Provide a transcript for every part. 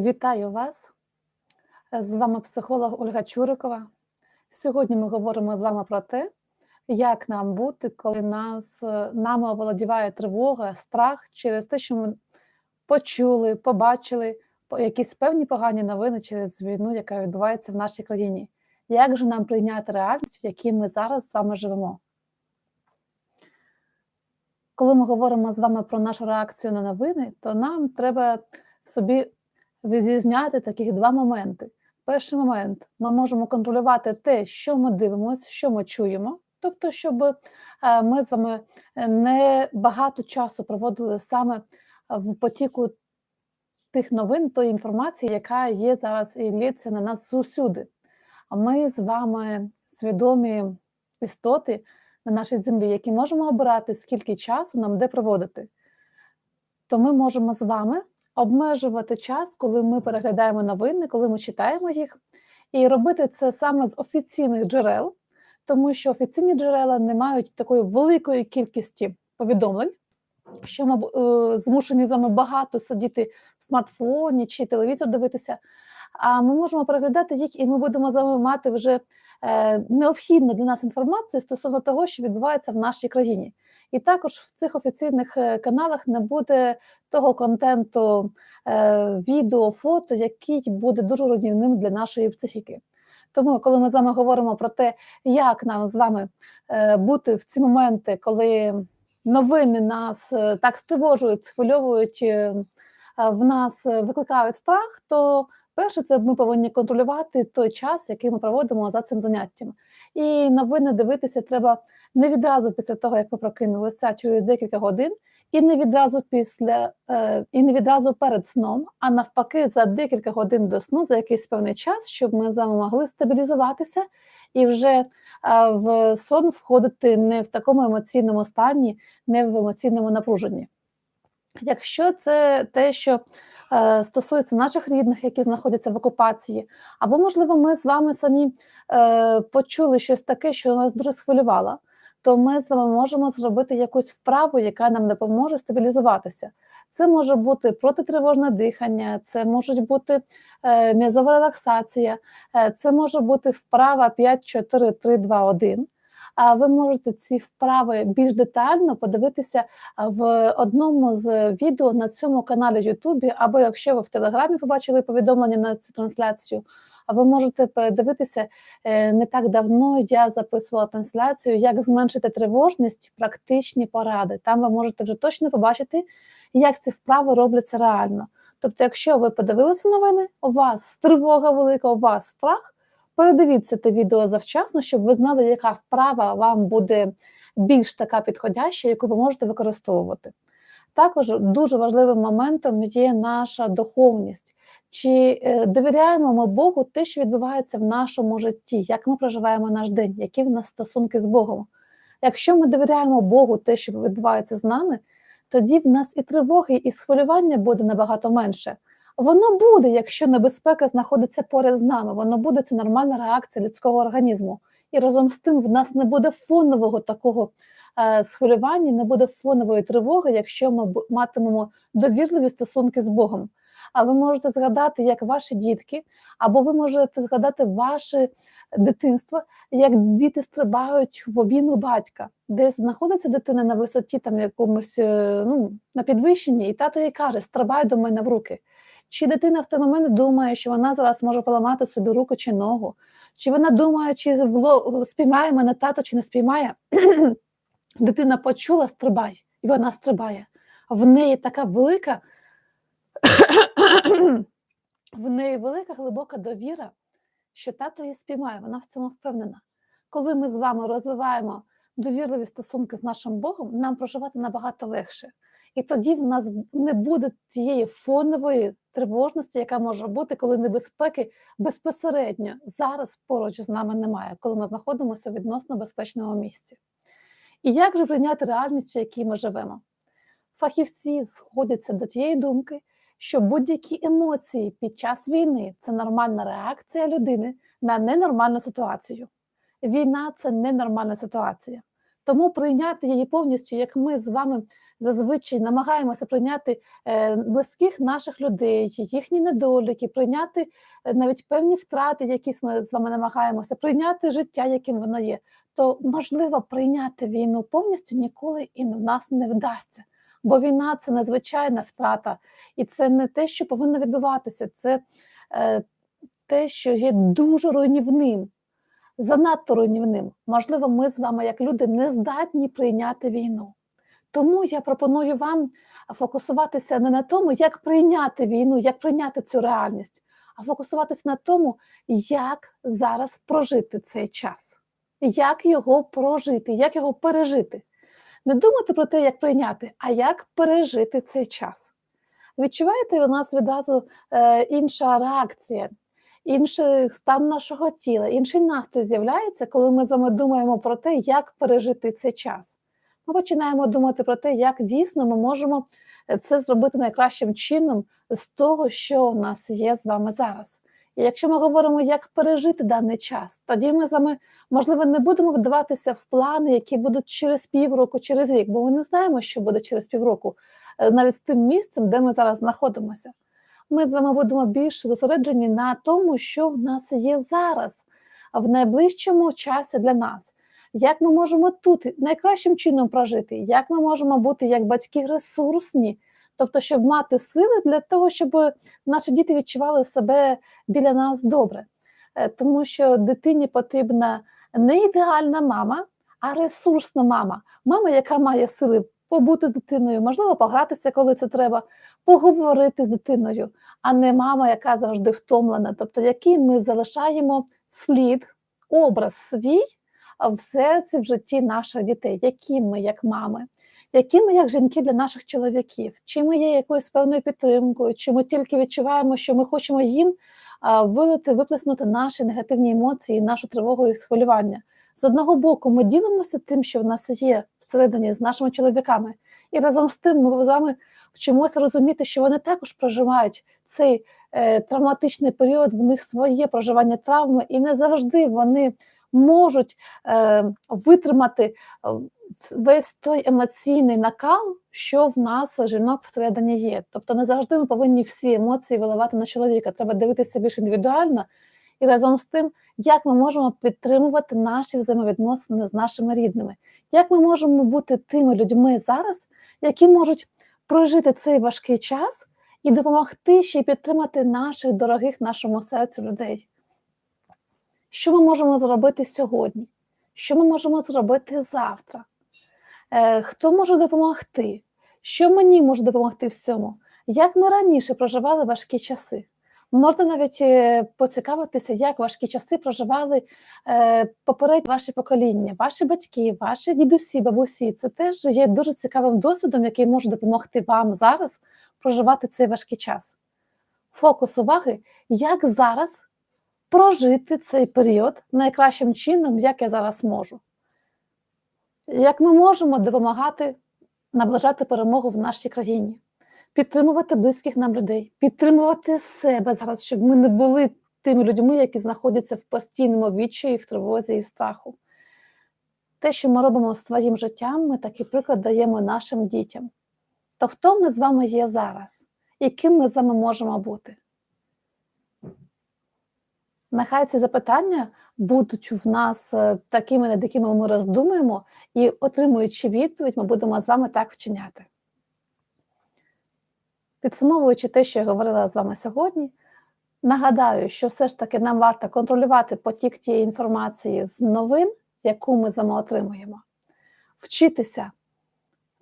Вітаю вас! З вами психолог Ольга Чурикова. Сьогодні ми говоримо з вами про те, як нам бути, коли нас, е, нами оволодіває тривога, страх через те, що ми почули, побачили якісь певні погані новини через війну, яка відбувається в нашій країні. Як же нам прийняти реальність, в якій ми зараз з вами живемо? Коли ми говоримо з вами про нашу реакцію на новини, то нам треба собі відрізняти таких два моменти. Перший момент ми можемо контролювати те, що ми дивимося, що ми чуємо. Тобто, щоб е, ми з вами е, не багато часу проводили саме в потіку тих новин, тої інформації, яка є зараз і лється на нас зусюди. А ми з вами свідомі істоти на нашій землі, які можемо обирати, скільки часу нам де проводити. То ми можемо з вами обмежувати час, коли ми переглядаємо новини, коли ми читаємо їх, і робити це саме з офіційних джерел, тому що офіційні джерела не мають такої великої кількості повідомлень, що ми е, змушені з вами багато сидіти в смартфоні чи телевізор дивитися. А ми можемо переглядати їх, і ми будемо з вами мати вже е, необхідну для нас інформацію стосовно того, що відбувається в нашій країні. І також в цих офіційних е, каналах не буде того контенту, е, відео, фото, який буде дуже руйнівним для нашої психіки. Тому, коли ми з вами говоримо про те, як нам з вами е, бути в ці моменти, коли новини нас так стривожують, схвильовують, в нас викликають страх, то перше, це ми повинні контролювати той час, який ми проводимо за цим заняттям. І новини дивитися треба не відразу після того, як ми прокинулися, а через декілька годин, і не відразу після е, і не відразу перед сном, а навпаки, за декілька годин до сну, за якийсь певний час, щоб ми з вами могли стабілізуватися і вже е, в сон входити не в такому емоційному стані, не в емоційному напруженні. Якщо це те, що стосується наших рідних, які знаходяться в окупації, або, можливо, ми з вами самі е, почули щось таке, що нас дуже схвилювало, то ми з вами можемо зробити якусь вправу, яка нам допоможе стабілізуватися. Це може бути протитривожне дихання, це може бути е, м'язова релаксація, е, це може бути вправа 5, 4, 3, 2, 1. Ви можете ці вправи більш детально подивитися в одному з відео на цьому каналі Ютубі, або якщо ви в Телеграмі побачили повідомлення на цю трансляцію, а ви можете передивитися е, не так давно. Я записувала трансляцію, як зменшити тривожність, практичні поради. Там ви можете вже точно побачити, як ці вправи робляться реально. Тобто, якщо ви подивилися новини, у вас тривога велика, у вас страх. Передивіться те відео завчасно, щоб ви знали, яка вправа вам буде більш така підходяща, яку ви можете використовувати. Також дуже важливим моментом є наша духовність. Чи е, довіряємо ми Богу те, що відбувається в нашому житті, як ми проживаємо наш день, які в нас стосунки з Богом? Якщо ми довіряємо Богу те, що відбувається з нами, тоді в нас і тривоги, і схвилювання буде набагато менше. Воно буде, якщо небезпека знаходиться поряд з нами, воно буде це нормальна реакція людського організму. І разом з тим в нас не буде фонового такого е, схвилювання, не буде фонової тривоги, якщо ми матимемо довірливі стосунки з Богом. А ви можете згадати, як ваші дітки, або ви можете згадати ваше дитинство, як діти стрибають в обійми батька, десь знаходиться дитина на висоті, там якомусь е, ну, на підвищенні, і тато їй каже: стрибай до мене в руки. Чи дитина в той момент думає, що вона зараз може поламати собі руку чи ногу? Чи вона думає, чи спіймає мене тато, чи не спіймає? Дитина почула стрибай, і вона стрибає. В неї така велика, в неї велика глибока довіра, що тато її спіймає, вона в цьому впевнена. Коли ми з вами розвиваємо довірливі стосунки з нашим Богом, нам проживати набагато легше. І тоді в нас не буде тієї фонової тривожності, яка може бути, коли небезпеки безпосередньо зараз поруч з нами немає, коли ми знаходимося у відносно безпечному місці. І як же прийняти реальність, в якій ми живемо? Фахівці сходяться до тієї думки, що будь-які емоції під час війни це нормальна реакція людини на ненормальну ситуацію. Війна це ненормальна ситуація. Тому прийняти її повністю, як ми з вами зазвичай намагаємося прийняти е, близьких наших людей, їхні недоліки, прийняти е, навіть певні втрати, які ми з вами намагаємося, прийняти життя, яким воно є, то можливо прийняти війну повністю ніколи і в нас не вдасться. Бо війна це надзвичайна втрата, і це не те, що повинно відбуватися, це е, те, що є дуже руйнівним, занадто руйнівним. Можливо, ми з вами, як люди, не здатні прийняти війну. Тому я пропоную вам фокусуватися не на тому, як прийняти війну, як прийняти цю реальність, а фокусуватися на тому, як зараз прожити цей час, як його прожити, як його пережити. Не думати про те, як прийняти, а як пережити цей час. Відчуваєте, у нас відразу е, інша реакція, інший стан нашого тіла, інший настрій з'являється, коли ми з вами думаємо про те, як пережити цей час. Ми починаємо думати про те, як дійсно ми можемо е, це зробити найкращим чином з того, що у нас є з вами зараз. І якщо ми говоримо, як пережити даний час, тоді ми з вами, можливо, не будемо вдаватися в плани, які будуть через півроку, через рік, бо ми не знаємо, що буде через півроку, е, навіть з тим місцем, де ми зараз знаходимося. Ми з вами будемо більш зосереджені на тому, що в нас є зараз, в найближчому часі для нас. Як ми можемо тут найкращим чином прожити, як ми можемо бути як батьки ресурсні, тобто, щоб мати сили для того, щоб наші діти відчували себе біля нас добре. Е, Тому що дитині потрібна не ідеальна мама, а ресурсна мама. Мама, яка має сили побути з дитиною, можливо, погратися, коли це треба, поговорити з дитиною, а не мама, яка завжди втомлена, тобто який ми залишаємо слід, образ свій все це в житті наших дітей, які ми як мами, які ми як жінки для наших чоловіків, чи ми є якоюсь певною підтримкою, чи ми тільки відчуваємо, що ми хочемо їм вилити, виплеснути наші негативні емоції, нашу тривогу і схвилювання. З одного боку, ми ділимося тим, що в нас є всередині з нашими чоловіками, і разом з тим ми з вами вчимося розуміти, що вони також проживають цей е, травматичний період, в них своє проживання травми, і не завжди вони можуть е, витримати весь той емоційний накал, що в нас жінок всередині є. Тобто не завжди ми повинні всі емоції виливати на чоловіка. Треба дивитися більш індивідуально і разом з тим, як ми можемо підтримувати наші взаємовідносини з нашими рідними, як ми можемо бути тими людьми зараз, які можуть прожити цей важкий час і допомогти ще й підтримати наших дорогих нашому серцю людей. Що ми можемо зробити сьогодні? Що ми можемо зробити завтра? Е, Хто може допомогти? Що мені може допомогти в цьому? Як ми раніше проживали важкі часи? Можна навіть е, поцікавитися, як важкі часи проживали е, попередні ваші покоління, ваші батьки, ваші дідусі, бабусі. Це теж є дуже цікавим досвідом, який може допомогти вам зараз проживати цей важкий час. Фокус уваги, як зараз прожити цей період найкращим чином, як я зараз можу. Як ми можемо допомагати наближати перемогу в нашій країні, підтримувати близьких нам людей, підтримувати себе зараз, щоб ми не були тими людьми, які знаходяться в постійному відчаї, в тривозі і в страху. Те, що ми робимо своїм життям, ми такий приклад даємо нашим дітям. То хто ми з вами є зараз? Яким ми з вами можемо бути? Нехай ці запитання будуть в нас е, такими, над якими ми роздумуємо, і отримуючи відповідь, ми будемо з вами так вчиняти. Підсумовуючи те, що я говорила з вами сьогодні, нагадаю, що все ж таки нам варто контролювати потік тієї інформації з новин, яку ми з вами отримуємо, вчитися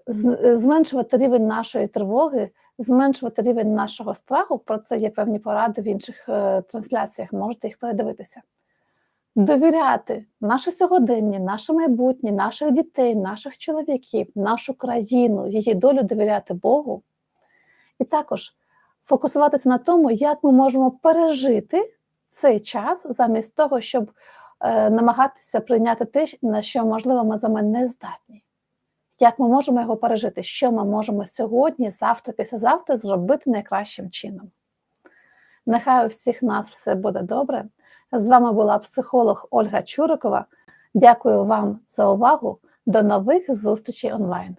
зменшувати рівень нашої тривоги, зменшувати рівень нашого страху. Про це є певні поради в інших е, трансляціях, можете їх передивитися. Довіряти наше сьогодення, наше майбутнє, наших дітей, наших чоловіків, нашу країну, її долю довіряти Богу. І також фокусуватися на тому, як ми можемо пережити цей час замість того, щоб е, намагатися прийняти те, на що, можливо, ми з вами не здатні. Як ми можемо його пережити? Що ми можемо сьогодні, завтра, післязавтра зробити найкращим чином? Нехай у всіх нас все буде добре. З вами була психолог Ольга Чурикова. Дякую вам за увагу. До нових зустрічей онлайн!